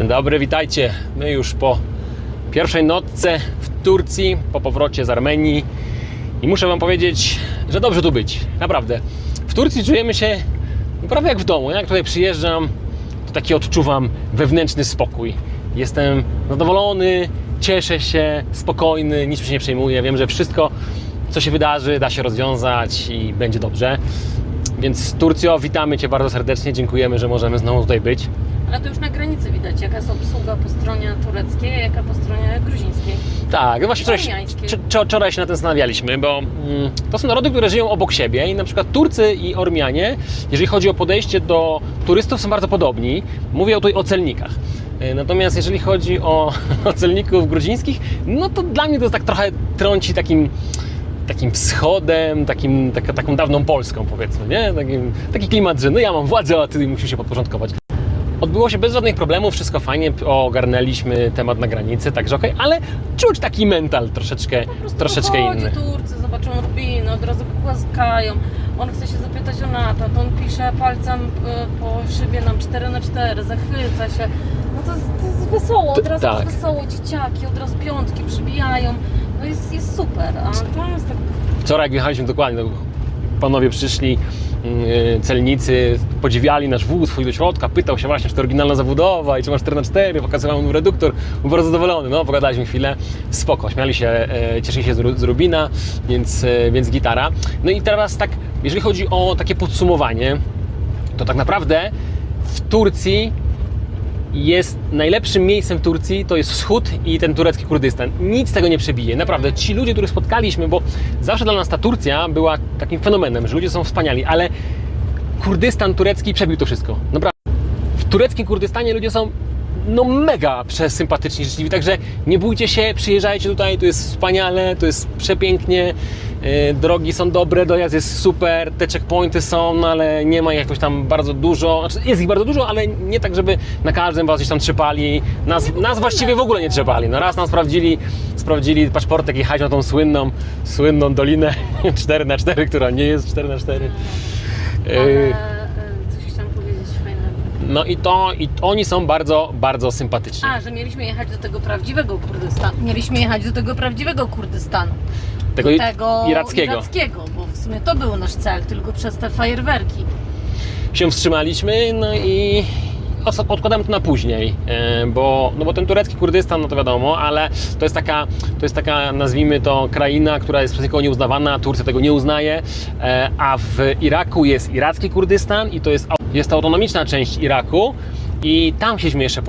Dzień dobry, witajcie. My już po pierwszej nocce w Turcji, po powrocie z Armenii i muszę Wam powiedzieć, że dobrze tu być. Naprawdę. W Turcji czujemy się prawie jak w domu. Jak tutaj przyjeżdżam, to taki odczuwam wewnętrzny spokój. Jestem zadowolony, cieszę się, spokojny, nic mi się nie przejmuje. Wiem, że wszystko, co się wydarzy, da się rozwiązać i będzie dobrze. Więc Turcjo, witamy Cię bardzo serdecznie, dziękujemy, że możemy znowu tutaj być. Ale to już na granicy widać, jaka jest obsługa po stronie tureckiej, a jaka po stronie gruzińskiej. Tak, właśnie wczoraj, wcz- wczoraj się na tym zastanawialiśmy, bo mm, to są narody, które żyją obok siebie i na przykład Turcy i Ormianie, jeżeli chodzi o podejście do turystów, są bardzo podobni. Mówię tutaj o celnikach. Y, Natomiast jeżeli chodzi o, o celników gruzińskich, no to dla mnie to jest tak trochę trąci takim takim wschodem, takim, taka, taką dawną Polską powiedzmy, nie? Takim, taki klimat, że no ja mam władzę, a ty musisz się podporządkować. Odbyło się bez żadnych problemów, wszystko fajnie, ogarnęliśmy temat na granicy, także okej, ale czuć taki mental troszeczkę, troszeczkę inny. Turcy, zobaczą Rubiny, od razu pogłaskają. On chce się zapytać o NATO, to on pisze palcem e, po szybie nam 4 na 4 zachwyca się. No to, jest- to jest wesoło, od razu tak. wesoło, dzieciaki, od razu piątki przybijają. Super, a to jest tak Wczoraj jak wjechaliśmy dokładnie, no, panowie przyszli, yy, celnicy, podziwiali nasz wóz, wchodzili do środka, pytał się właśnie, czy to oryginalna zabudowa i czy masz 4x4, pokazywał mu reduktor, był bardzo zadowolony, no pogadaliśmy chwilę, spoko, śmiali się, e, cieszyli się z Rubina, więc, e, więc gitara. No i teraz tak, jeżeli chodzi o takie podsumowanie, to tak naprawdę w Turcji jest najlepszym miejscem w Turcji to jest wschód i ten turecki Kurdystan. Nic tego nie przebije. Naprawdę, ci ludzie, których spotkaliśmy, bo zawsze dla nas ta Turcja była takim fenomenem, że ludzie są wspaniali, ale Kurdystan turecki przebił to wszystko. Naprawdę. W tureckim Kurdystanie ludzie są no mega przesympatyczni, życzliwi, także nie bójcie się, przyjeżdżajcie tutaj, tu jest wspaniale, tu jest przepięknie, drogi są dobre, dojazd jest super, te checkpointy są, no ale nie ma ich jakoś tam bardzo dużo, znaczy jest ich bardzo dużo, ale nie tak, żeby na każdym was gdzieś tam trzepali, nas, nas właściwie w ogóle nie trzepali, no raz nas sprawdzili, sprawdzili paszportek i jechać na tą słynną, słynną dolinę 4 na 4 która nie jest 4 na 4 Ale e. No i to, i oni są bardzo, bardzo sympatyczni. A, że mieliśmy jechać do tego prawdziwego Kurdystanu. Mieliśmy jechać do tego prawdziwego Kurdystanu. Tego, tego irackiego. irackiego, bo w sumie to był nasz cel, tylko przez te fajerwerki. Się wstrzymaliśmy, no i odkładamy to na później, e, bo, no bo ten turecki Kurdystan, no to wiadomo, ale to jest taka, to jest taka, nazwijmy to, kraina, która jest przez nikogo nieuznawana, Turcja tego nie uznaje, e, a w Iraku jest iracki Kurdystan i to jest, jest to autonomiczna część Iraku i tam chcieliśmy jeszcze pojechać.